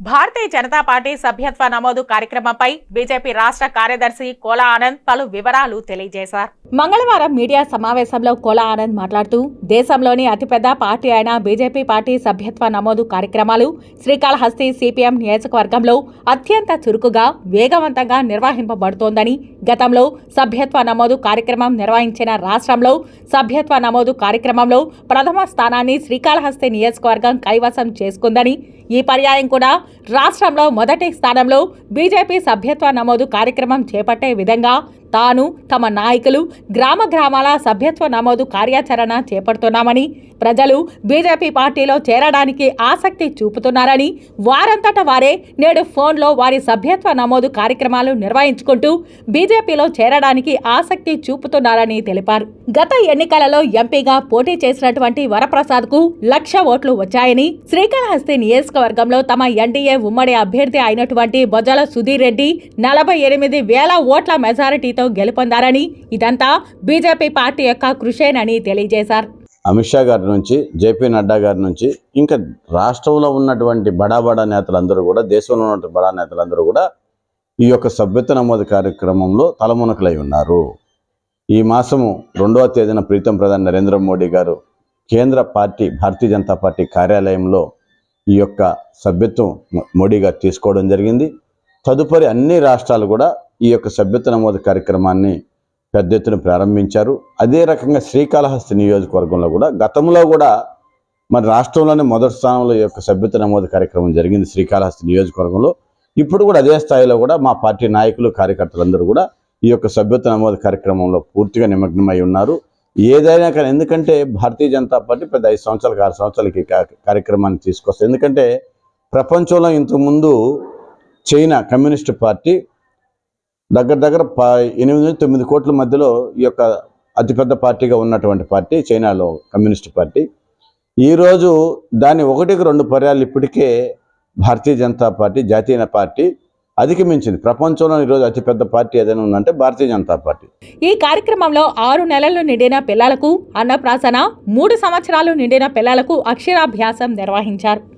భారతీయ Janata party సభ్యత్వ నమోదు కార్యక్రమంపై బీజేపీ రాష్ట్ర కార్యదర్శి కోలా ఆనంద్ పలు వివరాలు తెలియజేశారు. మంగళవారం మీడియా సమావేశంలో కోలా ఆనంద్ మాట్లాడుతూ దేశంలోని అతిపెద్ద పార్టీ అయిన బీజేపీ పార్టీ సభ్యత్వ నమోదు కార్యక్రమాలు శ్రీకాళహస్తి సిపిఎం నియోజకవర్గంలో అత్యంత చురుకుగా వేగవంతంగా నిర్వహింపబడుతోందని గతంలో సభ్యత్వ నమోదు కార్యక్రమం నిర్వహించిన రాష్ట్రంలో సభ్యత్వ నమోదు కార్యక్రమంలో ప్రథమ స్థానాన్ని శ్రీకాళహస్తి నియోజకవర్గం కైవసం చేసుకుందని ఈ పర్యాయం కూడా రాష్ట్రంలో మొదటి స్థానంలో బీజేపీ సభ్యత్వ నమోదు కార్యక్రమం చేపట్టే విధంగా తాను తమ నాయకులు గ్రామ గ్రామాల సభ్యత్వ నమోదు కార్యాచరణ చేపడుతున్నామని ప్రజలు బీజేపీ పార్టీలో చేరడానికి ఆసక్తి చూపుతున్నారని వారంతట వారే నేడు ఫోన్లో వారి సభ్యత్వ నమోదు కార్యక్రమాలు నిర్వహించుకుంటూ బీజేపీలో చేరడానికి ఆసక్తి చూపుతున్నారని తెలిపారు. గత ఎన్నికలలో ఎంపీగా పోటీ చేసినటువంటి వరప్రసాద్కు లక్ష ఓట్లు వచ్చాయని శ్రీకాళహస్తి నియోజకవర్గంలో తమ ఎన్డీఏ ఉమ్మడి అభ్యర్థి అయినటువంటి బొజల సుధీర్ రెడ్డి నలభై ఎనిమిది వేల ఓట్ల మెజారిటీతో గెలుపొందారని ఇదంతా బీజేపీ పార్టీ యొక్క కృషేనని తెలియజేశారు. అమిత్ షా గారి నుంచి జేపీ నడ్డా గారి నుంచి ఇంకా రాష్ట్రంలో ఉన్నటువంటి బడా బడా నేతలందరూ కూడా దేశంలో ఉన్నటువంటి బడా నేతలందరూ కూడా ఈ యొక్క సభ్యత నమోదు కార్యక్రమంలో తలమునకలై ఉన్నారు. ఈ మాసము రెండవ తేదీన ప్రీతం ప్రధాని నరేంద్ర మోడీ గారు కేంద్ర పార్టీ భారతీయ జనతా పార్టీ కార్యాలయంలో ఈ యొక్క సభ్యత్వం మోడీ గారు తీసుకోవడం జరిగింది. తదుపరి అన్ని రాష్ట్రాలు కూడా ఈ యొక్క సభ్యత నమోదు కార్యక్రమాన్ని పెద్ద ఎత్తున ప్రారంభించారు. అదే రకంగా శ్రీకాళహస్తి నియోజకవర్గంలో కూడా గతంలో కూడా మరి రాష్ట్రంలోనే మొదటి స్థానంలో ఈ యొక్క సభ్యత నమోదు కార్యక్రమం జరిగింది శ్రీకాళహస్తి నియోజకవర్గంలో. ఇప్పుడు కూడా అదే స్థాయిలో కూడా మా పార్టీ నాయకులు కార్యకర్తలందరూ కూడా ఈ యొక్క సభ్యత నమోదు కార్యక్రమంలో పూర్తిగా నిమగ్నమై ఉన్నారు. ఏదైనా కానీ ఎందుకంటే భారతీయ జనతా పార్టీ పెద్ద ఐదు సంవత్సరాలకు ఆరు సంవత్సరాలకి కార్యక్రమాన్ని తీసుకొస్తుంది. ఎందుకంటే ప్రపంచంలో ఇంతకుముందు చైనా కమ్యూనిస్ట్ పార్టీ దగ్గర దగ్గర ప ఎనిమిది నుంచి తొమ్మిది కోట్ల మధ్యలో ఈ యొక్క అతిపెద్ద పార్టీగా ఉన్నటువంటి పార్టీ చైనాలో కమ్యూనిస్ట్ పార్టీ. ఈరోజు దాని ఒకటికి రెండు పర్యాలు ఇప్పటికే భారతీయ జనతా పార్టీ జాతీయ పార్టీ అధిగమించింది. ప్రపంచంలో ఈరోజు అతిపెద్ద పార్టీ ఏదైనా ఉందంటే భారతీయ జనతా పార్టీ. ఈ కార్యక్రమంలో ఆరు నెలలు నిండిన పిల్లలకు అన్నప్రాసన మూడు సంవత్సరాలు నిండిన పిల్లలకు అక్షరాభ్యాసం నిర్వహించారు.